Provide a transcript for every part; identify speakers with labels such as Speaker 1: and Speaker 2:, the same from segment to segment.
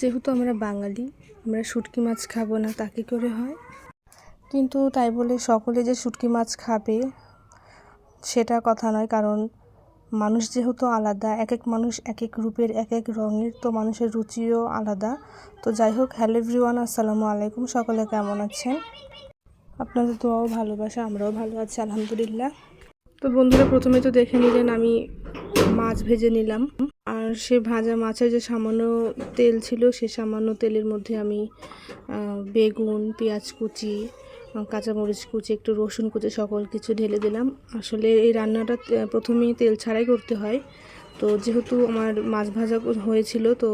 Speaker 1: যেহেতু আমরা বাঙালি, আমরা শুটকি মাছ খাব না, তাকে করে হয়। কিন্তু তাই বলে সকলে যে শুটকি মাছ খাবে, সেটা কথা নয়, কারণ মানুষ যেহেতু আলাদা এক এক মানুষ এক এক রূপের এক এক রঙের, তো মানুষের রুচিও আলাদা। তো যাই হোক, হ্যালো এভরিওয়ান, আসসালামু আলাইকুম, সকলে কেমন আছেন? আপনাদের দোয়াও ভালোবাসা, আমরাও ভালো আছি, আলহামদুলিল্লাহ। তো বন্ধুরা, প্রথমে তো দেখে নিলেন, আমি মাছ ভেজে নিলাম। আর সে ভাজা মাছের যে সামান্য তেল ছিল, সে সামান্য তেলের মধ্যে আমি বেগুন, পেঁয়াজ কুচি কাঁচামরিচ কুচি, একটু রসুন কুচি সকল কিছু ঢেলে দিলাম। আসলে এই রান্নাটা প্রথমেই তেল ছাড়াই করতে হয়। তো যেহেতু আমার মাছ ভাজা হয়েছিল, তো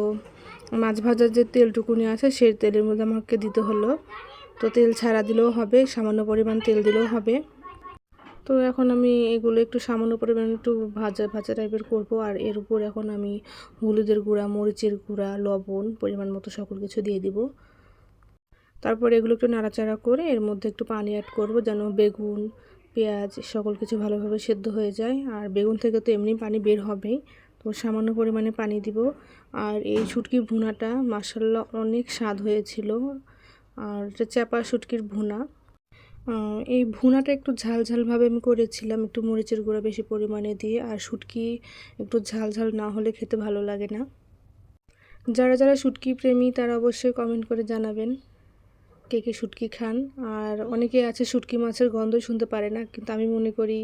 Speaker 1: মাছ ভাজার যে তেলটুকুনি আছে সেই তেলের মধ্যে আমাকে দিতে হলো। তো তেল ছাড়া দিলেও হবে, সামান্য পরিমাণ তেল দিলেও হবে। তো এখন আমি এগুলো একটু সামান্য পরিমাণ একটু ভাজা ভাজা টাইপের করব। আর এর উপর এখন আমি হলুদের গুঁড়া, মরিচের গুঁড়া, লবণ পরিমাণ মতো সকল কিছু দিয়ে দিব। তারপর এগুলো একটু নাড়াচাড়া করে এর মধ্যে একটু পানি অ্যাড করব যেন বেগুন, পেঁয়াজ সকল কিছু ভালোভাবে সেদ্ধ হয়ে যায়। আর বেগুন থেকে তো এমনি পানি বের হবেই, তো সামান্য পরিমাণে পানি দিব। আর এই শুটকি ভুনাটা মাসাল্লাহ অনেক স্বাদ হয়েছিল। আর এটা চাপা শুটকির ভুনা। এই ভুনাটা একটু ঝাল ঝালভাবে আমি করেছিলাম, একটু মরিচের গুঁড়া বেশি পরিমাণে দিয়ে, আর শুটকি একটু ঝাল ঝাল না হলে খেতে ভালো লাগে না। যারা যারা শুটকি প্রেমী, তারা অবশ্যই কমেন্ট করে জানাবেন কে কে শুটকি খান। আর অনেকে আছে শুটকি মাছের গন্ধ শুনতে পারে না, কিন্তু আমি মনে করি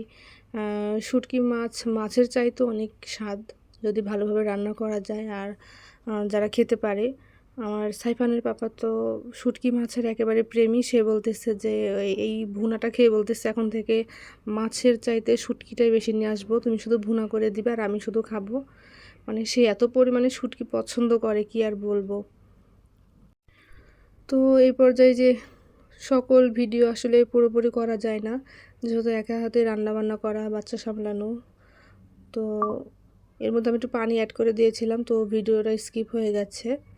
Speaker 1: শুটকি মাছ মাছের চাইতে অনেক স্বাদ, যদি ভালোভাবে রান্না করা যায়। আর যারা খেতে পারে আমার সাইফানের পাপা তো শুটকি মাছের একেবারে প্রেমী। সে বলতেছে যে, এই- ভুনাটা খেয়ে বলতেছে এখন থেকে মাছের চাইতে শুটকিটাই বেশি নিয়ে আসব। তুমি শুধু ভুনা করে দিবে আর আমি শুধু খাব। মানে সে এত পরিমাণে শুটকি পছন্দ করে, কি আর বলব? তো এই পর্যায়ে যে সকল ভিডিও আসলে পুরোপুরি করা যায় না, যেহেতু একা হাতে রান্না বান্না করা, বাচ্চা সামলানো, তো এর মধ্যে আমি একটু পানি অ্যাড করে দিয়েছিলাম, তো ভিডিওটা স্কিপ হয়ে গেছে।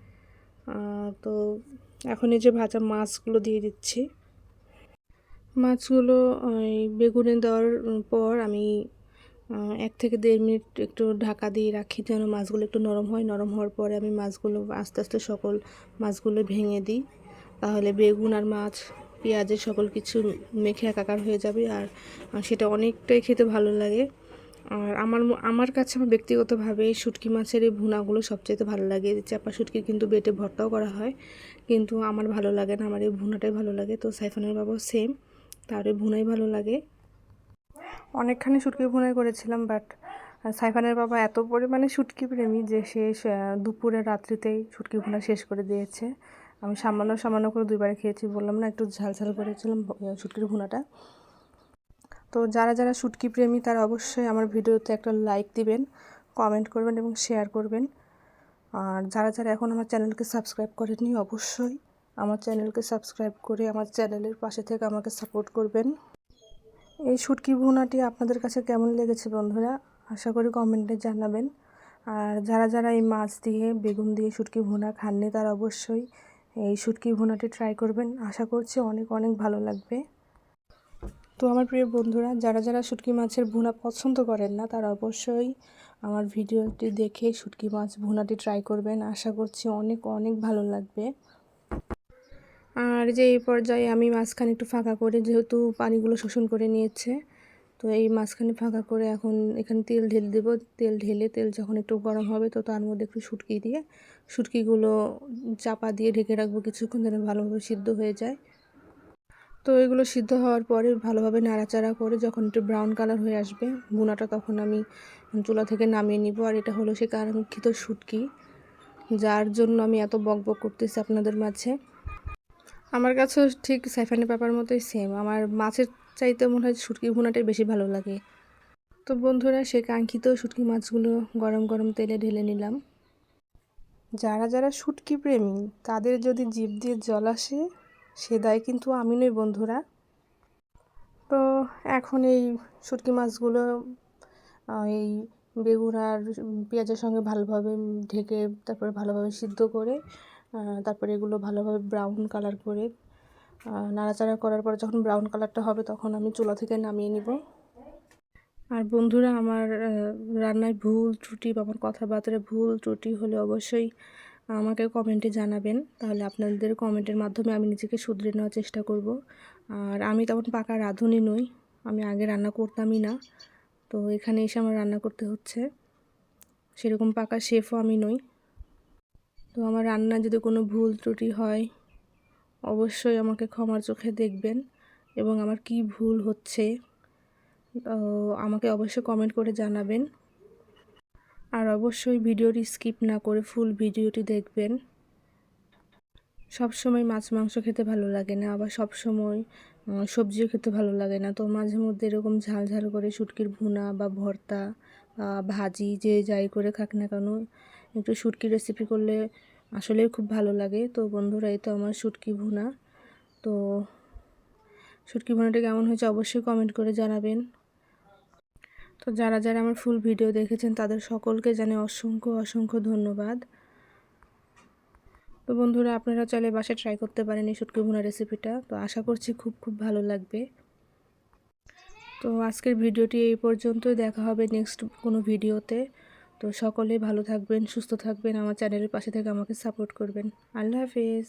Speaker 1: তো এখন এই যে ভাজা মাছগুলো দিয়ে দিচ্ছি। মাছগুলো ওই বেগুনে দেওয়ার পর আমি এক থেকে দেড় মিনিট একটু ঢাকা দিয়ে রাখি যেন মাছগুলো একটু নরম হয়। নরম হওয়ার পরে আমি মাছগুলো আস্তে আস্তে সকল মাছগুলো ভেঙে দিই। তাহলে বেগুন আর মাছ, পেঁয়াজের সকল কিছু মেখে একাকার হয়ে যাবে আর সেটা অনেকটাই খেতে ভালো লাগে। আর আমার আমার কাছে আমার ব্যক্তিগতভাবে শুটকি মাছের এই ভুনাগুলো সবচেয়ে ভালো লাগে। চাপা শুটকি কিন্তু বেটে ভর্তাও করা হয়, কিন্তু আমার ভালো লাগে না। আমার এই ভুনাটাই ভালো লাগে। তো সাইফানের বাবা সেম তার ওই ভুনাই ভালো লাগে। অনেকখানি শুটকি ভুনাই করেছিলাম বাট সাইফানের বাবা এত পরিমাণে শুটকি প্রেমী যে সে দুপুরে, রাত্রিতেই শুটকি ভুনা শেষ করে দিয়েছে। আমি সামান্য সামান্য করে দুইবার খেয়েছি, বললাম না, একটু ঝাল ঝাল করেছিলাম শুটকির ভুনাটা। তো যারা যারা শুটকি প্রেমী, তারা অবশ্যই আমার ভিডিওতে একটা লাইক দিবেন কমেন্ট করবেন এবং শেয়ার করবেন। আর যারা যারা এখন আমার চ্যানেলকে সাবস্ক্রাইব করেননি, অবশ্যই আমার চ্যানেলকে সাবস্ক্রাইব করে আমার চ্যানেলের পাশে থেকে আমাকে সাপোর্ট করবেন। এই শুটকি ভুনাটি আপনাদের কাছে কেমন লেগেছে বন্ধুরা? আশা করি কমেন্টে জানাবেন। আর যারা যারা এই মাছ দিয়ে, বেগুন দিয়ে শুটকি ভুনা খাননি, তারা অবশ্যই এই শুটকি ভুনাটি ট্রাই করবেন। আশা করছি অনেক অনেক ভালো লাগবে। তো আমার প্রিয় বন্ধুরা, যারা যারা শুটকি মাছের ভুনা পছন্দ করেন না, তারা অবশ্যই আমার ভিডিওটি দেখে শুটকি মাছ ভুনাটি ট্রাই করবেন। আশা করছি অনেক অনেক ভালো লাগবে। আর যে এই পর্যায়ে আমি মাঝখানে একটু ফাঁকা করে, যেহেতু পানিগুলো শোষণ করে নিয়েছে, তো এই মাঝখানে ফাঁকা করে এখন এখানে তেল ঢেলে দেবো। তেল ঢেলে তেল যখন একটু গরম হবে, তো তার মধ্যে একটু শুটকি দিয়ে, শুটকিগুলো চাপা দিয়ে ঢেকে রাখব কিছুক্ষণ যেন ভালোভাবে সিদ্ধ হয়ে যায়। তো এগুলো সিদ্ধ হওয়ার পরে ভালোভাবে নাড়াচাড়া করে যখন একটু ব্রাউন কালার হয়ে আসবে, ভুনাটা তখন আমি চুলা থেকে নামিয়ে নিব। আর এটা হলো সে কাঙ্ক্ষিত শুটকি, যার জন্য আমি এত বক বক করতেছি আপনাদের মাঝে। আমার কাছেও ঠিক সাইফানি পেপার মতোই সেম আমার মাছের চাইতে মনে হয় শুটকি ভুনাটাই বেশি ভালো লাগে। তো বন্ধুরা, সে কাঙ্ক্ষিত শুটকি মাছগুলো গরম গরম তেলে ঢেলে নিলাম। যারা যারা শুটকি প্রেমী, তাদের যদি জিভ দিয়ে জল আসে সে দায় কিন্তু আমি নই বন্ধুরা। তো এখন এই শুটকি মাছগুলো এই বেগুন আর পেঁয়াজের সঙ্গে ভালোভাবে ঢেকে তারপরে ভালোভাবে সিদ্ধ করে তারপরে এগুলো ভালোভাবে ব্রাউন কালার করে নাড়াচাড়া করার পর যখন ব্রাউন কালারটা হবে তখন আমি চুলা থেকে নামিয়ে নিব। আর বন্ধুরা, আমার রান্নায় ভুল ত্রুটি বা আমার কথাবার্তায় ভুল ত্রুটি হলে অবশ্যই আমাকে কমেন্টে জানাবেন। তাহলে আপনাদের কমেন্টের মাধ্যমে আমি নিজেকে শুধরে নেওয়ার চেষ্টা করব। আর আমি তেমন পাকা রাঁধুনি নই। আমি আগে রান্না করতামই না। তো এখানে এসে আমার রান্না করতে হচ্ছে। সেরকম পাকা শেফও আমি নই। তো আমার রান্না যদি কোনো ভুল ত্রুটি হয়, অবশ্যই আমাকে ক্ষমার চোখে দেখবেন এবং আমার কি ভুল হচ্ছে আমাকে অবশ্যই কমেন্ট করে জানাবেন। আর অবশ্যই ভিডিওটি স্কিপ না করে ফুল ভিডিওটি দেখবেন। সব সময় মাছ, মাংস খেতে ভালো লাগে না, আবার সব সময় সবজিও খেতে ভালো লাগে না। তো মাঝে মধ্যে এরকম ঝাল ঝাল করে শুটকির ভুনা বা ভর্তা ভাজি যে যাই করে খাক না কেন, একটু শুটকি রেসিপি করলে আসলে খুব ভালো লাগে। তো বন্ধুরা, এই তো আমার শুটকি ভুনা। তো শুটকি ভুনাটা কেমন হয়েছে অবশ্যই কমেন্ট করে জানাবেন। তো যারা যারা আমার ফুল ভিডিও দেখেছেন, তাদের সকলকে জানে অসংখ্য অসংখ্য ধন্যবাদ। তো বন্ধুরা, আপনারা চাইলে বাসায় ট্রাই করতে পারেন এই শুটকি ভুনা রেসিপিটা তো আশা করছি খুব খুব ভালো লাগবে। তো আজকের ভিডিওটি এই পর্যন্তই। দেখা হবে নেক্সট কোনো ভিডিওতে তো সকলে ভালো থাকবেন, সুস্থ থাকবেন। আমার চ্যানেলের পাশে থেকে আমাকে সাপোর্ট করবেন। আল্লাহ হাফিজ।